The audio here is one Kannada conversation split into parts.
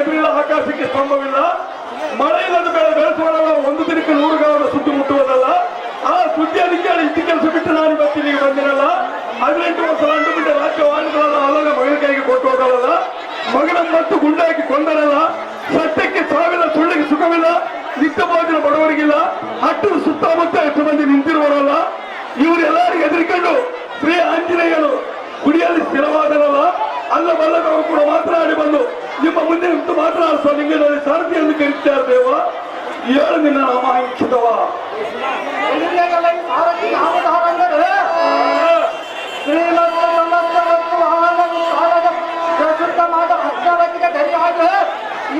ಎದುರಿಲ್ಲ ಆಕಾಶಕ್ಕೆ ಸ್ತಂಭವಿಲ್ಲ ಮಳೆ ಇಲ್ಲದ ಬೆಳೆ ಬೆಳೆಸುವ ಒಂದು ದಿನಕ್ಕೆ ನೂರು ಗಾವನ ಸುತ್ತು ಮುಟ್ಟುವುದಲ್ಲ. ಆ ಸುದ್ದಿ ಅದಕ್ಕೆ ಇದ್ದ ಕೆಲಸ ಬಿಟ್ಟು ನಾನು ಇಲ್ಲಿಗೆ ಬಂದಿರಲ್ಲ. ಹದಿನೆಂಟು ವರ್ಷ ಅಂಟು ಬಿಟ್ಟು ಅಲ್ಲದ ಮಗನ ಕೈಗೆ ಕೊಟ್ಟು ಹೋಗಲ್ಲ. ಮಗನ ಮತ್ತು ಗುಂಡಾಕಿ ಕೊಂದರಲ್ಲ. ಸತ್ಯಕ್ಕೆ ಸಾವಿಲ್ಲ ಸುಳ್ಳಿಗೆ ಸುಖವಿಲ್ಲ. ನಿತ್ಯ ಬಾಗಿನ ಬಡವರಿಗಿಲ್ಲ. ಹಟ್ಟದ ಸುತ್ತಮುತ್ತ ಹೆಚ್ಚು ಮಂದಿ ನಿಂತಿರುವರಲ್ಲ ಇವರೆಲ್ಲರಿಗೂ ಹೆದರಿಕೊಂಡು ಶ್ರೀ ಆಂಜನೇಯರು ಗುಡಿಯಲ್ಲಿ ಸ್ಥಿರವಾದರಲ್ಲ ಅಲ್ಲ ಬಲ್ಲದವರು ಕೂಡ ಮಾತನಾಡಿ ಬಂದು ನಿಮ್ಮ ಮುಂದೆ ನಿಂತು ಮಾತನಾಡಿಸುವ ಲಿಂಗದಲ್ಲಿ ಸಾರಥಿ ಎಂದು ಕರೀತಾರೆ ದೇವ ಏಳು ನಿನ್ನ ನಾಮ ಅಂಕಿತವ.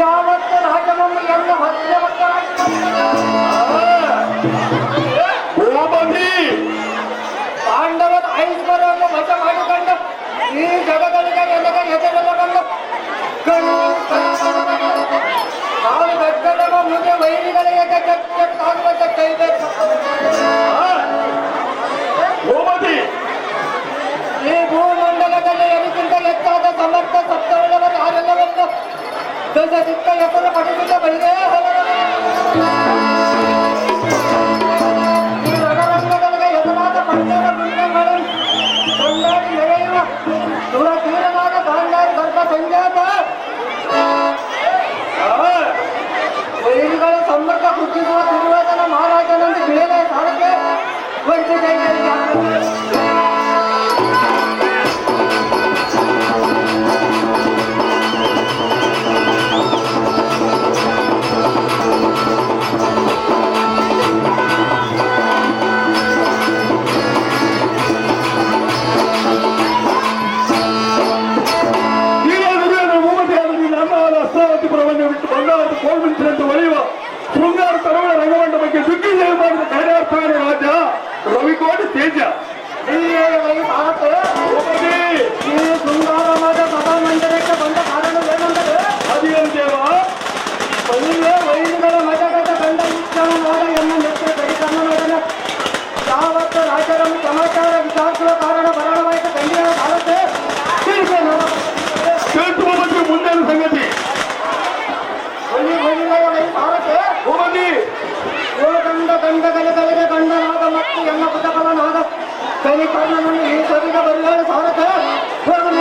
ಯಾವತ್ತು ರಾಜನನ್ನು ಎಲ್ಲ ಗೋಮತಿ ಪಾಂಡವರ ಐಶ್ವರ್ಯವನ್ನು ವಶ ಮಾಡಿಕೊಂಡು ಈ ಜಗದಲ್ಲಿಗೆ ಎಲೆಗೆ ಎದುರಲ್ಲ ಗೋಮತಿ ಈ ಭೂಮಂಡಲದಲ್ಲಿ ಎನಿಗಿಂತ ಹೆಚ್ಚಾದ ಸಮರ್ಥ ಸಪ್ತವಿಲ್ಲವರು ಯಾರೆಲ್ಲವನ್ನು ದಶ ಸಿಕ್ಕ ಹೆಸರು ಪಡೆದಿದ್ದ ಬಳಿರೇ ಈ ವೈರಿಗಳ ಸಂಪರ್ಕ ಕುಗ್ಗಿಸುವ ದುರ್ಯೋಧನ ಮಹಾರಾಜನಂದು ಸಾಲಕ್ಕೆ ಯಾವತ್ತು ರಾಜರನ್ನು ಸಮಾಚಾರ ವಿಚಾರಿಸುವ ಕಾರಣ ಬರಣವಾಯಿತು ಗಂಡಿಯ ಭಾರತೆ ತಿಳಿಸೆ ನೋಡ ಕೇಳ್ತುವ ಬಗ್ಗೆ ಮುಂದೇನು ಸಂಗತಿ ಒಳ್ಳೆ ವೈರಿಗಳ ವೈ ಭಾರತೆ ಗೋಮತಿ ಓ ಗಂಡ ಗಂಡಗಲಿಗಳಿಗೆ ಗಂಡನಾದ ಮತ್ತು ಎನ್ನ ಬುಧಬಲನಾದ ಕಲಿಕರ್ಣನನ್ನು ಈ ಸವಿಗೆ ಬರಿಯಾಳು ಭಾರತ ಹೋಗು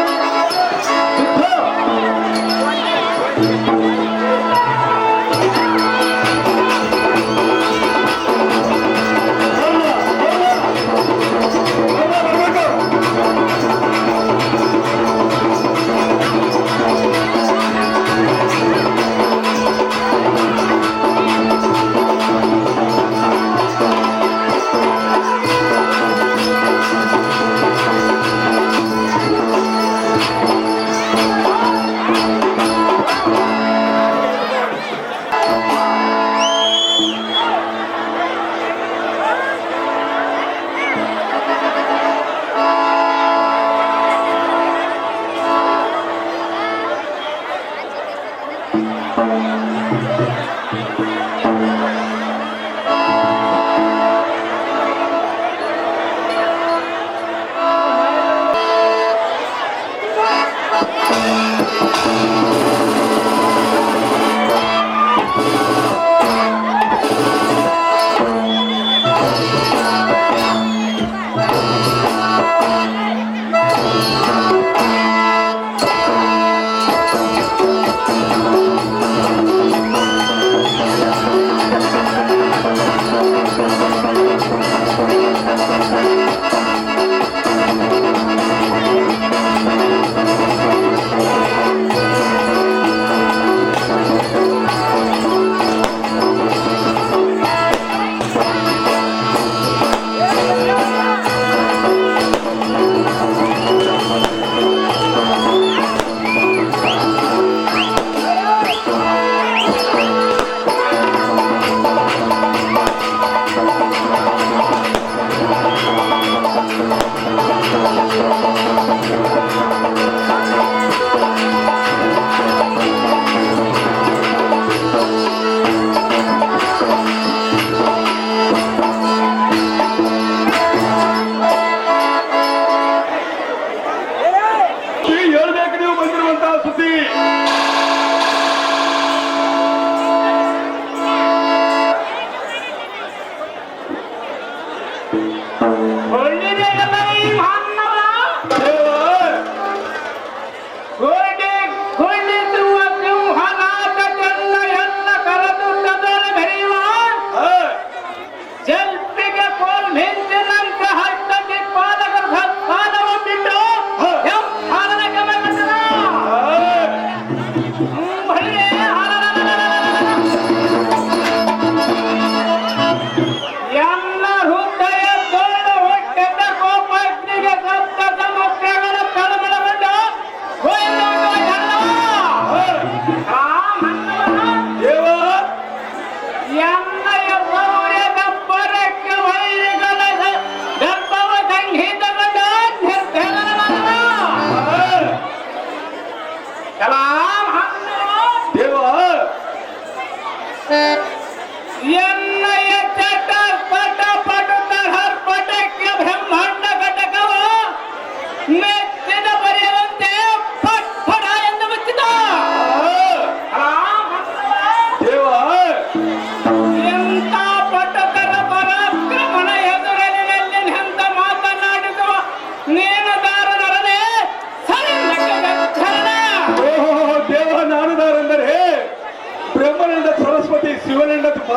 嗯我还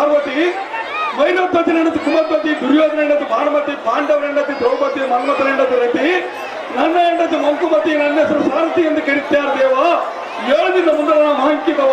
ಪಾರ್ವತಿ ಮೈನೋತ್ಪತ್ತಿನ ಹೆಂಡತಿ ಕುಮತ್ಪತಿ ದುರ್ಯೋಧನ ಹೆಂಡತಿ ಭಾನುಮತಿ ಪಾಂಡವರ ಹೆಂಡತಿ ದ್ರೌಪದಿ, ಮನ್ಮಥನ ಹೆಂಡತಿ ರತಿ ನನ್ನ ಹೆಂಡತಿ ಮಂಕುಮತಿ, ನನ್ನ ಹೆಸರು ಸಾರಥಿ ಎಂದು ಕರೀತಾರೆ ದೇವ. ಏಳು ದಿನ ಮುಂದೆ ನಾವು ಮಹಾಂಕಿತವ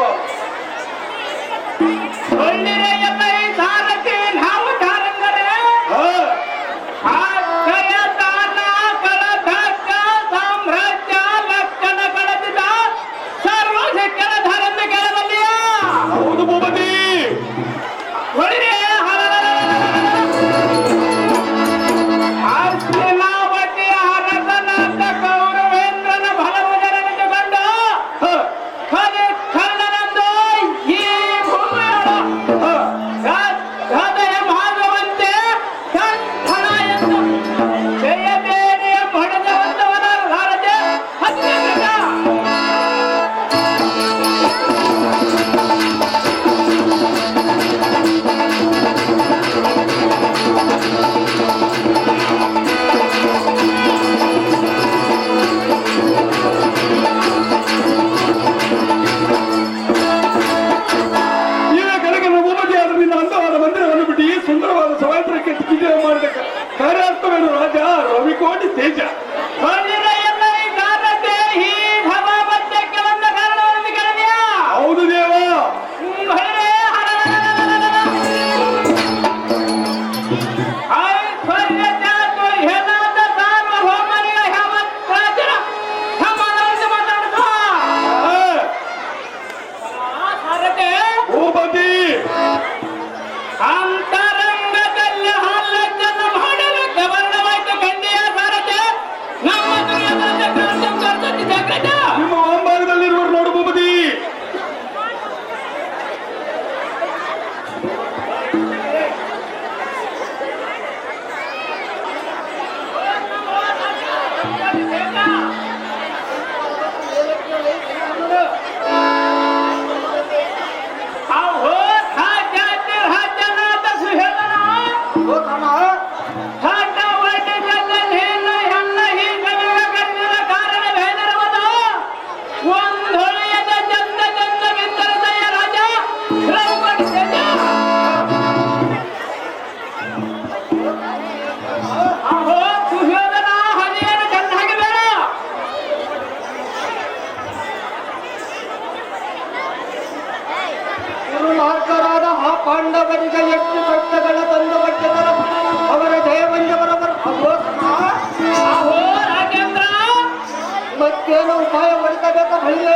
ko wani ಅವರಿಗೆ ಎಷ್ಟು ಕಷ್ಟಗಳ ತಂದು ಕಟ್ಟದರ ಅವರ ದೇವಂಜವರ ಮತ್ತೇನು ಉಪಾಯ ಪಡಿಸಬೇಕು? ಹಳ್ಳಿಯೇ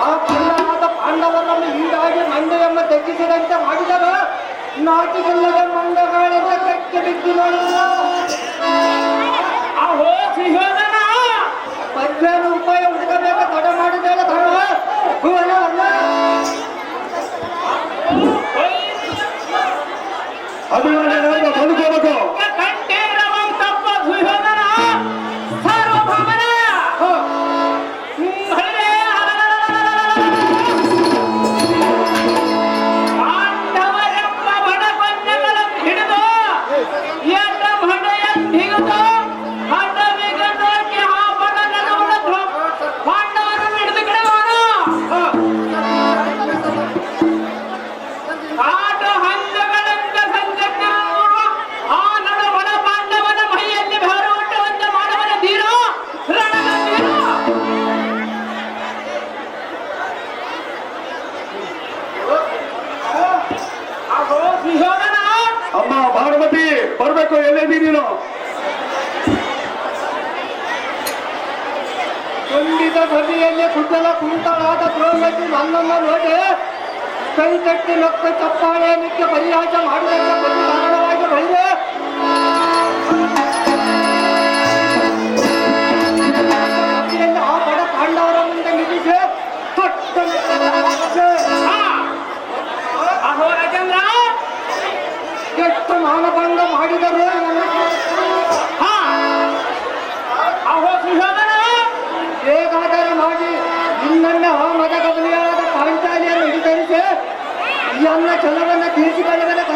ಆ ಕಣ್ಣಾದ ಪಾಂಡವರನ್ನು ಹೀಗಾಗಿ ಮಂಡೆಯನ್ನು ತೆಗೆಸಿದಂತೆ ಮಾಡಿದರು ನಾಟಿಗಲ್ಲದ ಮಂಡಗಾಳಿಗೆ ಕಟ್ಟಿ ಬಿದ್ದು ನೋಡಿದ ಮತ್ತೇನು ಗೃಹಲಕ್ಷ್ಮಿ ನನ್ನನ್ನು ನೋಡಿ ಕೈ ಕಟ್ಟಿ ಮತ್ತೆ ತಪ್ಪಾಳೆಯಕ್ಕೆ ಪರಿಹಾರ ಮಾಡಬೇಕು ಕಾರಣವಾಗಿ ಬೆಳೆದೆ ಆ ಬಡ ಪಾಂಡವರ ಮುಂದೆ ನಿಲ್ಲಿಸಿ ಅಹೋ ರಾಜೇಂದ್ರ ಎಷ್ಟು ಮಾನಭಂಗ ಮಾಡಿದರು ಅಹೋ ಸುಧಾರ ಪದಕವನ್ನು ಕಾಣ್ತಾ ಇಲ್ಲ ಹಿಡಿದರಿಸಿ ಎಲ್ಲ ಚಲವನ್ನು ತೀರಿಸಿಕೊಳ್ಳಬೇಕು